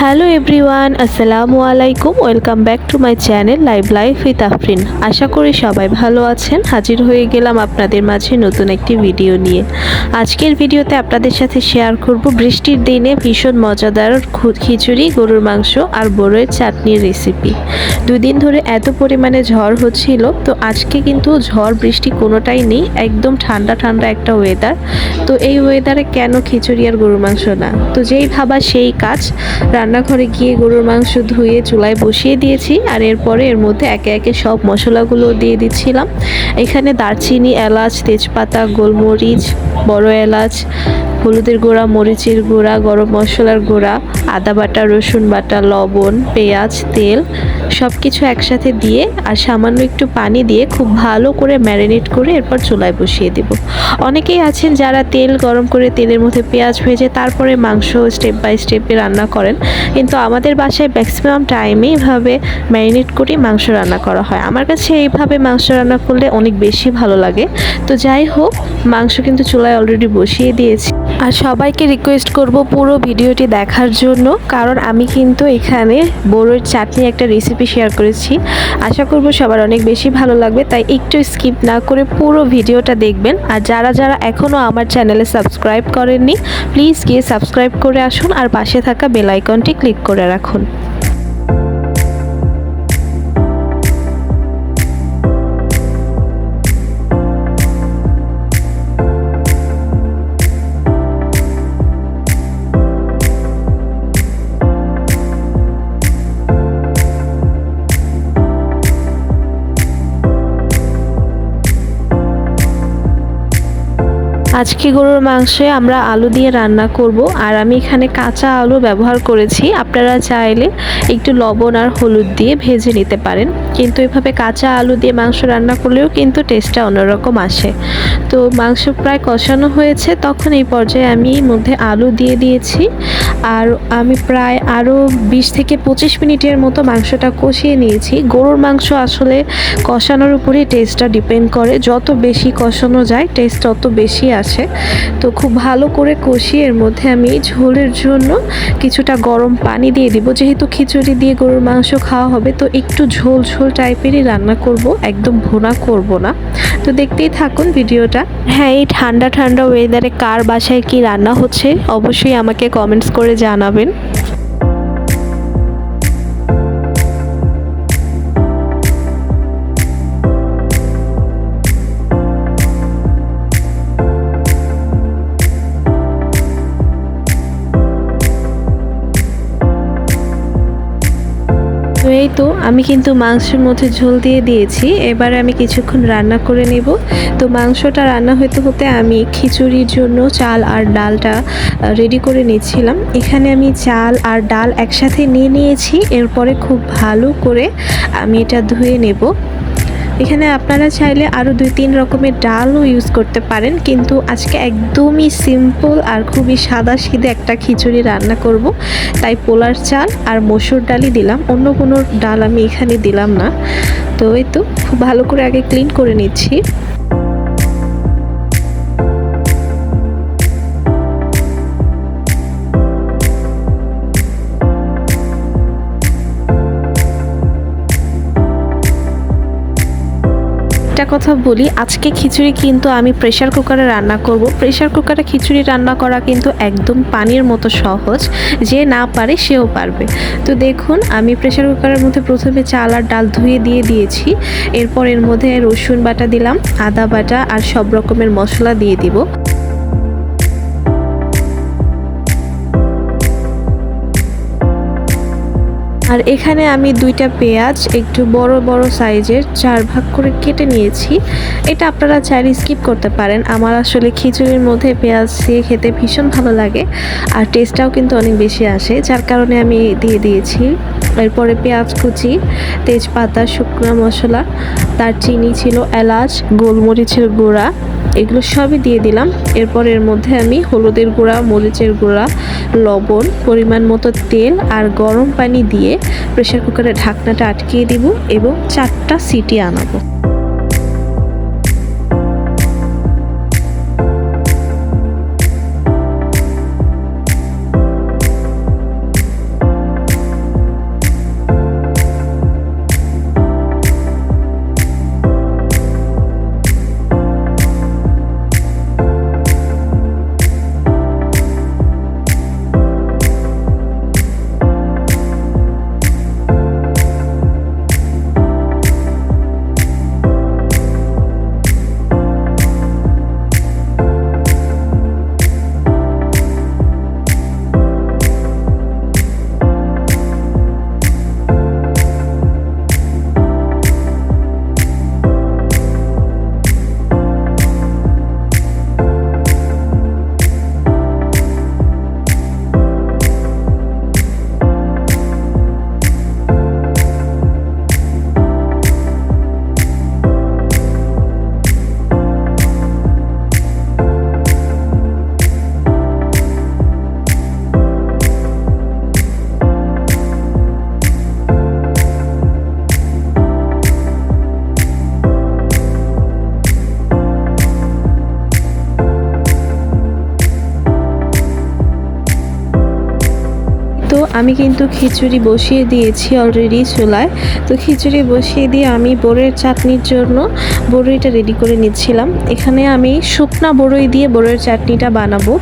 Hello everyone আসসালামু আলাইকুম welcome back to my channel live life with Afrin আশা করি সবাই ভালো আছেন। হাজির হয়ে গেলাম আপনাদের মাঝে নতুন একটি ভিডিও নিয়ে। আজকের ভিডিওতে আপনাদের সাথে শেয়ার করব বৃষ্টির দিনে ভীষণ মজাদার খিচুড়ি, গরুর মাংস আর বড়ের চাটনির রেসিপি দুদিন ধরে এত পরিমাণে ঝড় হচ্ছিল, তো আজকে কিন্তু ঝড় বৃষ্টি কোনোটাই নেই, একদম ঠান্ডা ঠান্ডা একটা ওয়েদার তো এই ওয়েদারে কেন খিচুড়ি আর গরুর মাংস না? তো যেই ভাবা সেই কাজ। রান্নাঘরে গিয়ে গরুর মাংস ধুয়ে চুলায় বসিয়ে দিয়েছি আর এরপরে এর মধ্যে একে একে সব মশলাগুলো দিয়ে দিচ্ছিলাম। এখানে দারচিনি, এলাচ, তেজপাতা, গোলমরিচ, বড় এলাচ হলুদের গুঁড়া, মরিচের গুঁড়া, গরম মশলার গুঁড়া, আদা বাটা, রসুন বাটা, লবণ, পেঁয়াজ, তেল সব কিছু একসাথে দিয়ে আর সামান্য একটু পানি দিয়ে খুব ভালো করে ম্যারিনেট করে এরপর চুলায় বসিয়ে দেব। অনেকেই আছেন যারা তেল গরম করে তেলের মধ্যে পেঁয়াজ ভেজে তারপরে মাংস স্টেপ বাই স্টেপে রান্না করেন। কিন্তু আমাদের বাসায় ম্যাক্সিমাম টাইমে এভাবে ম্যারিনেট করে মাংস রান্না করা হয়। আমার কাছে এইভাবে মাংস রান্না করলে অনেক বেশি ভালো লাগে। তো যাই হোক, মাংস কিন্তু চুলায় অলরেডি বসিয়ে দিয়েছি। আর সবাইকে রিকোয়েস্ট করব পুরো ভিডিওটি দেখার জন্য, কারণ আমি কিন্তু এখানে বড়োর চাটনি একটা রেসিপি শেয়ার করেছি। আশা করব সবার অনেক বেশি ভালো লাগবে, তাই একটু স্কিপ না করে পুরো ভিডিওটা দেখবেন। আর যারা যারা এখনও আমার চ্যানেলে সাবস্ক্রাইব করেননি প্লিজ গিয়ে সাবস্ক্রাইব করে আসুন আর পাশে থাকা বেল আইকনটি ক্লিক করে রাখুন। আজকে গরুর মাংসে আমরা আলু দিয়ে রান্না করব, আর আমি এখানে কাঁচা আলু ব্যবহার করেছি। আপনারা চাইলে একটু লবণ আর হলুদ দিয়ে ভেজে নিতে পারেন। কিন্তু এভাবে কাঁচা আলু দিয়ে মাংস রান্না করলেও কিন্তু টেস্টটা অন্যরকম আসে। তো মাংস প্রায় কষানো হয়েছে, তখন এই পর্যায়ে আমি মধ্যে আলু দিয়ে দিয়েছি। আর আমি প্রায় আরও বিশ থেকে পঁচিশ মিনিটের মতো মাংসটা কষিয়ে নিয়েছি। গরুর মাংস আসলে কষানোর উপরেই টেস্টটা ডিপেন্ড করে। যত বেশি কষানো যায় টেস্ট তত বেশি আসে। তো খুব ভালো করে কষিয়ে এর মধ্যে আমি ঝোলের জন্য কিছুটা গরম পানি দিয়ে দিব। যেহেতু খিচুড়ি দিয়ে গরুর মাংস খাওয়া হবে, তো একটু ঝোল ঝোল টাইপেরই রান্না করব। একদম ভোনা করব না। তো দেখতেই থাকুন ভিডিওটা। হ্যাঁ এই ঠান্ডা ঠান্ডা ওয়েদারে কার বাসায় কি রান্না হচ্ছে, অবশ্যই আমাকে কমেন্টস করে জানাবেন। তো আমি কিন্তু মাংসের মধ্যে ঝোল দিয়ে দিয়েছি। এবারে আমি কিছুক্ষণ রান্না করে নেব। তো মাংসটা রান্না হতে হতে আমি খিচুড়ির জন্য চাল আর ডালটা রেডি করে নিচ্ছিলাম। এখানে আমি চাল আর ডাল একসাথে নিয়ে নিয়েছি। এরপরে খুব ভালো করে আমি এটা ধুয়ে নেব। এখানে আপনারা চাইলে আরও দুই তিন রকমের ডালও ইউজ করতে পারেন, কিন্তু আজকে একদমই সিম্পল আর খুবই সাদা সিদে একটা খিচুড়ি রান্না করব। তাই পোলার চাল আর মসুর ডালই দিলাম, অন্য কোনো ডাল আমি এখানে দিলাম না। তো এই তো, খুব ভালো করে আগে ক্লিন করে নিচ্ছি। কথা বলি, আজকে খিচুড়ি কিন্তু আমি প্রেশার কুকারে রান্না করব। প্রেশার কুকারে খিচুড়ি রান্না করা কিন্তু একদম পানির মতো সহজ, যে না পারে সেও পারবে। তো দেখুন, আমি প্রেশার কুকারের মধ্যে প্রথমে চাল আর ডাল ধুয়ে দিয়ে দিয়েছি। এরপর এর মধ্যে রসুন বাটা দিলাম, আদা বাটা আর সব রকমের মশলা দিয়ে দিব। আর এখানে আমি দুইটা পেঁয়াজ, একটু বড় বড় সাইজের চার ভাগ করে কেটে নিয়েছি। এটা আপনারা চাইলে স্কিপ করতে পারেন। আমার আসলে খিচুড়ির মধ্যে পেঁয়াজ দিয়ে খেতে ভীষণ ভালো লাগে আর টেস্টটাও কিন্তু অনেক বেশি আসে, যার কারণে আমি দিয়ে দিয়েছি। এরপরে পেঁয়াজ কুচি, তেজপাতা, শুকনা মশলা, তার চিনি ছিল এলাচ, গোলমরিচের গুঁড়া, এগুলো সবই দিয়ে দিলাম। এরপর এর মধ্যে আমি হলুদের গুঁড়া, মরিচের গুঁড়া, লবণ, পরিমাণ মতো তেল আর গরম পানি দিয়ে প্রেশার কুকারের ঢাকনাটা আটকিয়ে দিব এবং চারটা সিটি আনাবো। আমি কিন্তু খিচুড়ি বসিয়ে দিয়েছি অলরেডি চুলায়। তো খিচুড়ি বসিয়ে দিয়ে আমি বড়ের চাটনির জন্য বড়ইটা রেডি করে নিচ্ছিলাম। এখানে আমি শুকনা বড়ই দিয়ে বড়ের চাটনিটা বানাবো।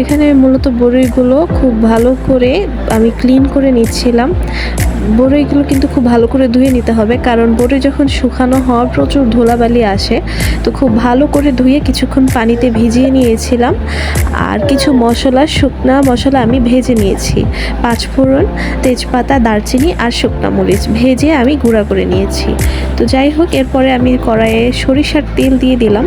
এখানে মূলত বড়ইগুলো খুব ভালো করে আমি ক্লিন করে নিচ্ছিলাম। বড়ইগুলো কিন্তু খুব ভালো করে ধুয়ে নিতে হবে, কারণ বড়ই যখন শুকানো হওয়ার প্রচুর ধুলাবালি আসে, তো খুব ভালো করে ধুয়ে কিছুক্ষণ পানিতে ভিজিয়ে নিয়েছিলাম। আর কিছু মশলা, শুকনা মশলা আমি ভেজে নিয়েছি। পাঁচফোড়ন, তেজপাতা, দারচিনি আর শুকনা মরিচ ভেজে আমি গুঁড়া করে নিয়েছি। তো যাই হোক, এরপরে আমি কড়াইয়ে সরিষার তেল দিয়ে দিলাম।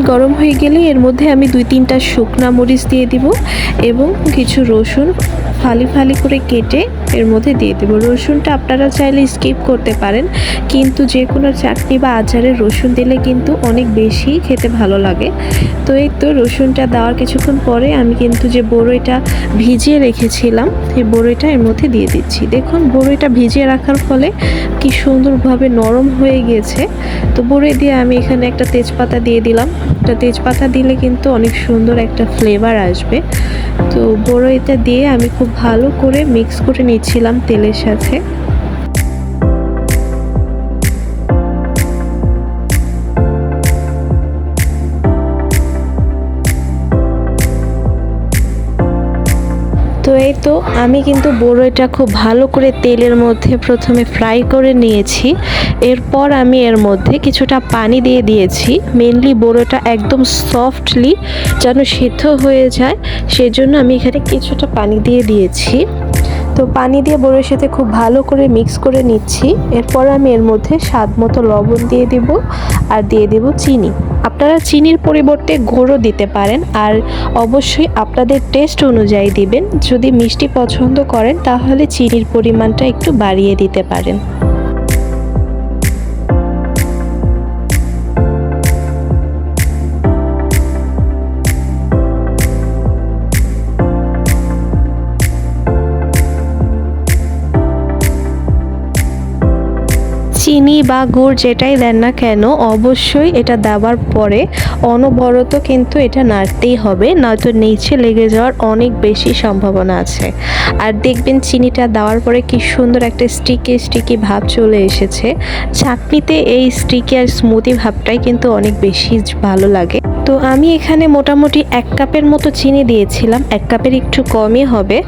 তেল গরম হয়ে গেলে এর মধ্যে আমি দুই তিনটা শুকনা মরিচ দিয়ে দিব এবং কিছু রসুন ফালি ফালি করে কেটে এর মধ্যে দিয়ে দেবো। রসুনটা আপনারা চাইলে স্কিপ করতে পারেন, কিন্তু যে কোনো চাটনি বা আচারে রসুন দিলে কিন্তু অনেক বেশি খেতে ভালো লাগে। তো এই তো রসুনটা দেওয়ার কিছুক্ষণ পরে আমি কিন্তু যে বড়ইটা ভিজিয়ে রেখেছিলাম, সেই বড়ইটা এর মধ্যে দিয়ে দিচ্ছি। দেখুন, বড়ইটা ভিজিয়ে রাখার ফলে কি সুন্দরভাবে নরম হয়ে গেছে। তো বড়ই দিয়ে আমি এখানে একটা তেজপাতা দিয়ে দিলাম। একটা তেজপাতা দিলে কিন্তু অনেক সুন্দর একটা ফ্লেভার আসবে। তো বড়ইটা দিয়ে আমি খুব ভালো করে মিক্স করে নিচ্ছিলাম তেলের সাথে। তো এই তো, আমি কিন্তু বড়ইটা খুব ভালো করে তেলের মধ্যে প্রথমে ফ্রাই করে নিয়েছি। এরপর আমি এর মধ্যে কিছুটা পানি দিয়ে দিয়েছি। মেনলি বড়ইটা একদম সফটলি যেন সিদ্ধ হয়ে যায়, সেজন্য আমি এখানে কিছুটা পানি দিয়ে দিয়েছি। তো পানি দিয়ে বড়ির সাথে খুব ভালো করে মিক্স করে নিচ্ছি। এরপর আমি এর মধ্যে স্বাদ মতো লবণ দিয়ে দেব আর দিয়ে দেব চিনি। আপনারা চিনির পরিবর্তে গুঁড়ো দিতে পারেন আর অবশ্যই আপনাদের টেস্ট অনুযায়ী দিবেন। যদি মিষ্টি পছন্দ করেন তাহলে চিনির পরিমাণটা একটু বাড়িয়ে দিতে পারেন। চিনি বা গুড় যেটাই দেন না কেন, অবশ্যই এটা দেওয়ার পরে অনবরত কিন্তু এটা নাড়তেই হবে, নয়তো নিচে লেগে যাওয়ার অনেক বেশি সম্ভাবনা আছে। আর দেখবেন চিনিটা দেওয়ার পরে কি সুন্দর একটা স্টিকি স্টিকি ভাব চলে এসেছে। চাটনিতে এই স্টিকি আর স্মুদি ভাবটাই কিন্তু অনেক বেশি ভালো লাগে। তো আমি এখানে মোটামুটি এক কাপের মতো চিনি দিয়েছিলাম, এক কাপের একটু কমই হবে।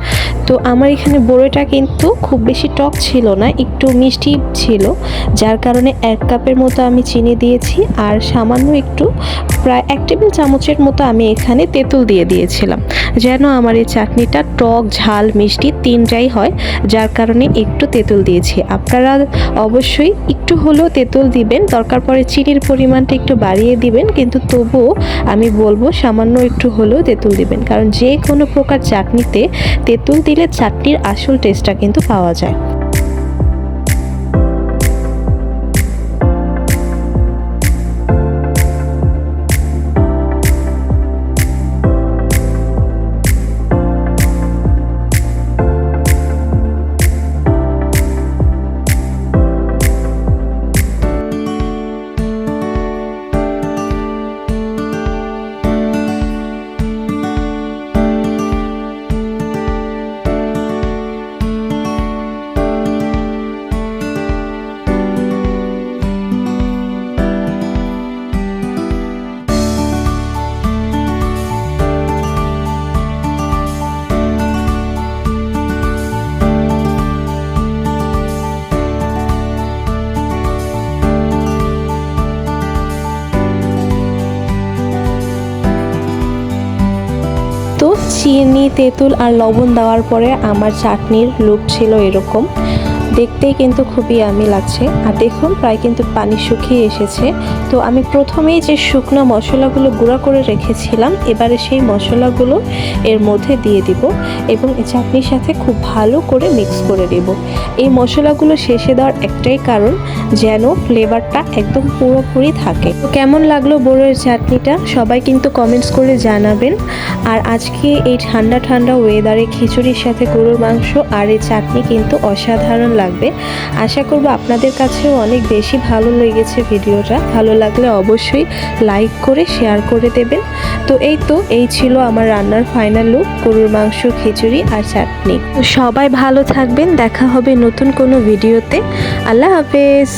তো আমার এখানে বড়িটা কিন্তু খুব বেশি টক ছিল না, একটু মিষ্টি ছিল, যার কারণে এক কাপের মতো আমি চিনি দিয়েছি আর সামান্য একটু প্রায় এক টেবিল চামচের মতো আমি এখানে তেঁতুল দিয়ে দিয়েছিলাম। যেন আমার এই চাটনিটা টক, ঝাল, মিষ্টি তিনটাই হয়, যার কারণে একটু তেঁতুল দিয়েছি। আপনারা অবশ্যই একটু হলেও তেঁতুল দিবেন, দরকার পরে চিনির পরিমাণটা একটু বাড়িয়ে দিবেন, কিন্তু তবুও আমি বলব সামান্য একটু হলেও তেঁতুল দিবেন। কারণ যে কোনো প্রকার চাটনিতে তেঁতুল দিলে চাটনির আসল টেস্টটা কিন্তু পাওয়া যায়। চিনি তেঁতুল আর লবণ দেওয়ার পরে আমার চাটনির লুক ছিল এরকম। দেখতেই কিন্তু খুবই আমি লাগছে। আর দেখুন, প্রায় কিন্তু পানি শুকিয়ে এসেছে। তো আমি প্রথমেই যে শুকনো মশলাগুলো গুঁড়া করে রেখেছিলাম, এবারে সেই মশলাগুলো এর মধ্যে দিয়ে দিব এবং চাটনির সাথে খুব ভালো করে মিক্স করে দেব এই মশলাগুলো শেষে দেওয়ার একটাই কারণ, যেন ফ্লেভারটা একদম পুরোপুরি থাকে। তো কেমন লাগল বড়ের চাটনিটা? সবাই কিন্তু কমেন্টস করে জানাবেন। আর আজকে এই ঠান্ডা ঠান্ডা ওয়েদারে খিচুড়ির সাথে গরুর মাংস আর এই চাটনি কিন্তু অসাধারণ লাগবে। আশা করব আপনাদের কাছেও অনেক বেশি ভালো লেগেছে ভিডিওটা। ভালো লাগলে অবশ্যই লাইক করে শেয়ার করে দেবেন। তো এই তো, এই ছিল আমার রান্নার ফাইনাল লুক গরুর মাংস, খিচুড়ি আর চাটনি। সবাই ভালো থাকবেন, দেখা হবে নতুন কোনো ভিডিওতে। আল্লাহ হাফেজ।